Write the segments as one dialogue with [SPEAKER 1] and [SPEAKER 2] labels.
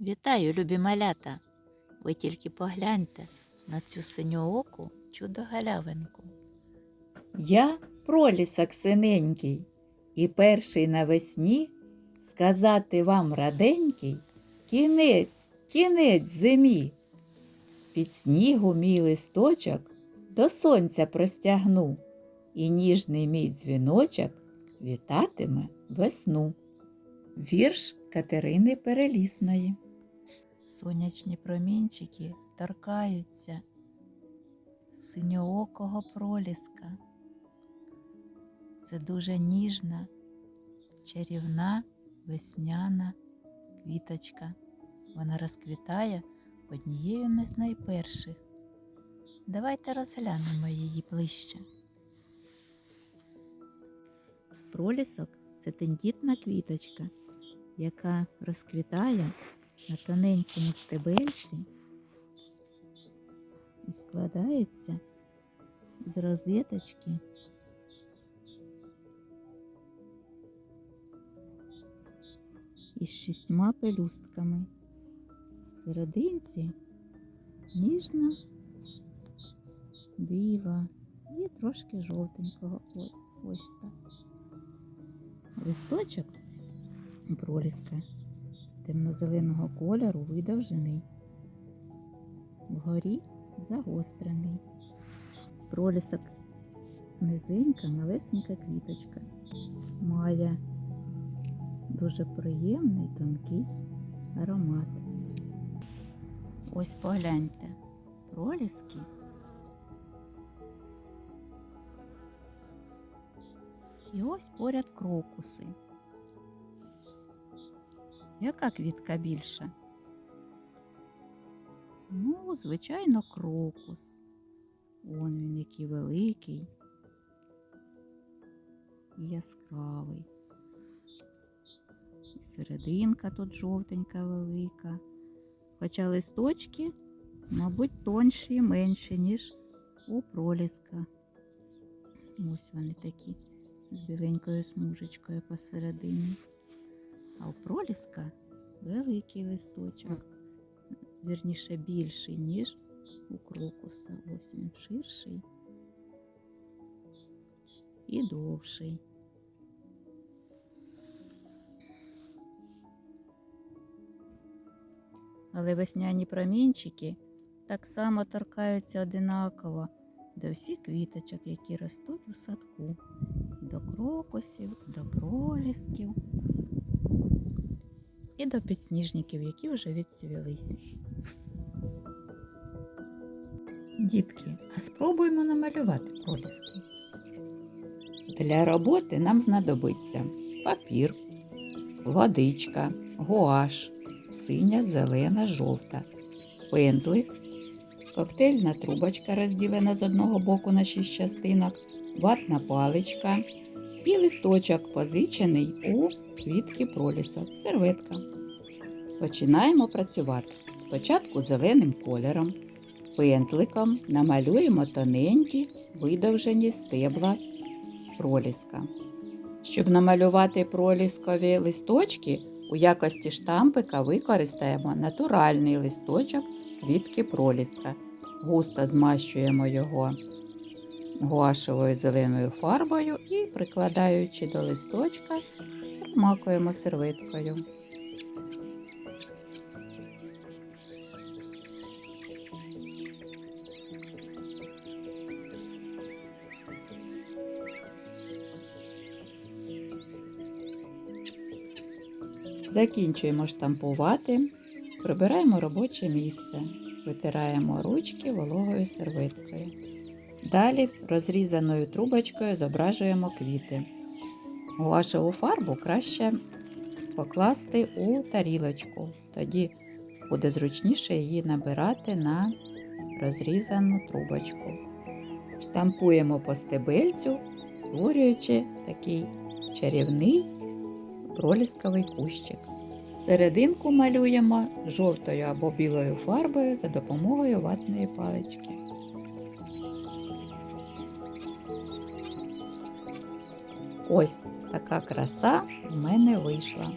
[SPEAKER 1] Вітаю, любі малята! Ви тільки погляньте на цю синьооку чудо-галявинку.
[SPEAKER 2] Я пролісок синенький, і перший навесні сказати вам раденький кінець, кінець зимі. З-під снігу мій листочок до сонця простягну, і ніжний мій дзвіночок вітатиме весну. Вірш Катерини Перелісної.
[SPEAKER 1] Сонячні промінчики торкаються синьоокого проліска. Це дуже ніжна, чарівна весняна квіточка. Вона розквітає однією з найперших. Давайте розглянемо її ближче. Пролісок це тендітна квіточка, яка розквітає на тоненькому стебельці і складається з розеточки із шістьма пелюстками. Серединці ніжна біла і трошки жовтенького ось так. Листочок проліска темно-зеленого кольору видовжений, вгорі загострений. Пролісок низенька, малесенька квіточка. Має дуже приємний тонкий аромат. Ось погляньте, проліски. І ось поряд крокуси. Яка квітка більша? Ну, звичайно, крокус. Вон він який великий і яскравий. І серединка тут жовтенька велика. Хоча листочки, мабуть, тонші і менші, ніж у проліска. Ось вони такі з біленькою смужечкою посередині. А у проліска великий листочок, вірніше більший, ніж у крокуса. Ось він ширший і довший. Але весняні промінчики так само торкаються одинаково до всіх квіточок, які ростуть у садку, до крокусів, до пролісків і до підсніжників, які вже відцвілись.
[SPEAKER 2] Дітки, а спробуємо намалювати проліски. Для роботи нам знадобиться папір, водичка, гуаш, синя, зелена, жовта, пензлик, коктейльна трубочка, розділена з одного боку на шість частинок, ватна паличка і листочок, позичений у квітки пролісок, серветка. Починаємо працювати. Спочатку зеленим кольором. Пензликом намалюємо тоненькі видовжені стебла проліска. Щоб намалювати проліскові листочки, у якості штампика використаємо натуральний листочок квітки проліска. Густо змащуємо його гуашевою зеленою фарбою і, прикладаючи до листочка, промакуємо серветкою. Закінчуємо штампувати, прибираємо робоче місце, витираємо ручки вологою серветкою. Далі розрізаною трубочкою зображуємо квіти. Гуашеву фарбу краще покласти у тарілочку, тоді буде зручніше її набирати на розрізану трубочку. Штампуємо по стебельцю, створюючи такий чарівний пролісковий кущик. Серединку малюємо жовтою або білою фарбою за допомогою ватної палички. Ось така краса в мене вийшла.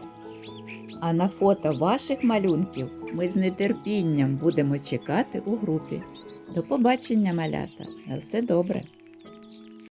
[SPEAKER 2] А на фото ваших малюнків ми з нетерпінням будемо чекати у групі. До побачення, малята! На все добре!